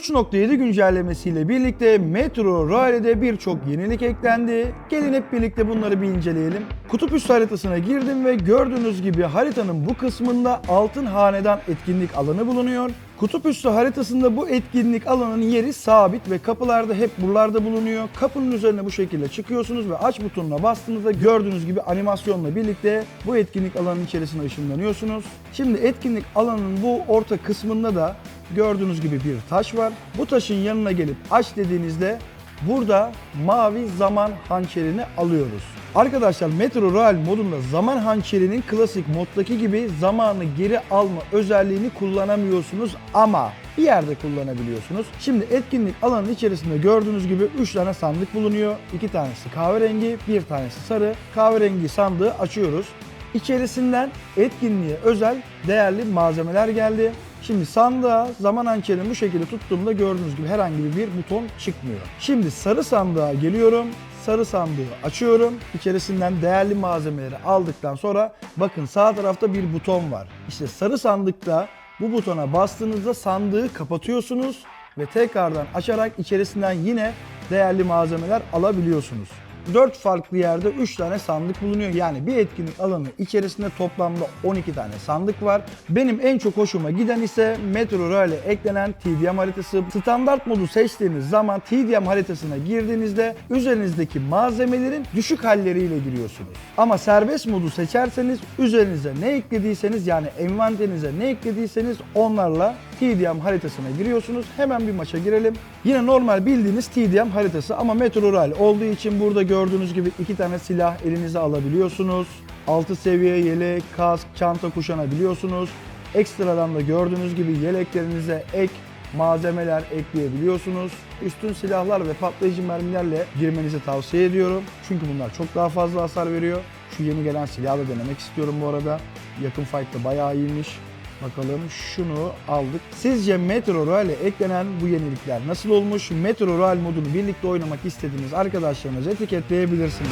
3.7 güncellemesiyle birlikte Metro Royale'de birçok yenilik eklendi. Gelin hep birlikte bunları bir inceleyelim. Kutup üstü haritasına girdim ve gördüğünüz gibi haritanın bu kısmında Altın Hanedan etkinlik alanı bulunuyor. Kutup üstü haritasında bu etkinlik alanının yeri sabit ve kapılarda hep buralarda bulunuyor. Kapının üzerine bu şekilde çıkıyorsunuz ve aç butonuna bastığınızda gördüğünüz gibi animasyonla birlikte bu etkinlik alanının içerisine ışınlanıyorsunuz. Şimdi etkinlik alanının bu orta kısmında da gördüğünüz gibi bir taş var. Bu taşın yanına gelip aç dediğinizde burada mavi zaman hançerini alıyoruz. Arkadaşlar Metro Royal modunda zaman hançerinin klasik moddaki gibi zamanı geri alma özelliğini kullanamıyorsunuz ama bir yerde kullanabiliyorsunuz. Şimdi etkinlik alanının içerisinde gördüğünüz gibi 3 tane sandık bulunuyor. 2 tanesi kahverengi, bir tanesi sarı. Kahverengi sandığı açıyoruz. İçerisinden etkinliğe özel değerli malzemeler geldi. Şimdi sandığa zaman hançerini bu şekilde tuttuğumda gördüğünüz gibi herhangi bir buton çıkmıyor. Şimdi sarı sandığa geliyorum. Sarı sandığı açıyorum. İçerisinden değerli malzemeleri aldıktan sonra bakın sağ tarafta bir buton var. İşte sarı sandıkta bu butona bastığınızda sandığı kapatıyorsunuz ve tekrardan açarak içerisinden yine değerli malzemeler alabiliyorsunuz. 4 farklı yerde 3 tane sandık bulunuyor. Yani bir etkinlik alanı içerisinde toplamda 12 tane sandık var. Benim en çok hoşuma giden ise Metro Rail'e eklenen TDM haritası. Standart modu seçtiğiniz zaman TDM haritasına girdiğinizde üzerinizdeki malzemelerin düşük halleriyle giriyorsunuz. Ama serbest modu seçerseniz üzerinize ne eklediyseniz yani envanterinize ne eklediyseniz onlarla TDM haritasına giriyorsunuz. Hemen bir maça girelim. Yine normal bildiğiniz TDM haritası ama Metro Rail olduğu için burada gördüğünüz gibi iki tane silah elinize alabiliyorsunuz. 6 seviye yelek, kask, çanta kuşanabiliyorsunuz. Ekstradan da gördüğünüz gibi yeleklerinize ek malzemeler ekleyebiliyorsunuz. Üstün silahlar ve patlayıcı mermilerle girmenizi tavsiye ediyorum. Çünkü bunlar çok daha fazla hasar veriyor. Şu yeni gelen silahı da denemek istiyorum bu arada. Yakın fight'ta bayağı iyiymiş. Bakalım şunu aldık. Sizce Metro Royale'e eklenen bu yenilikler nasıl olmuş? Metro Royale modunu birlikte oynamak istediğiniz arkadaşlarınızı etiketleyebilirsiniz.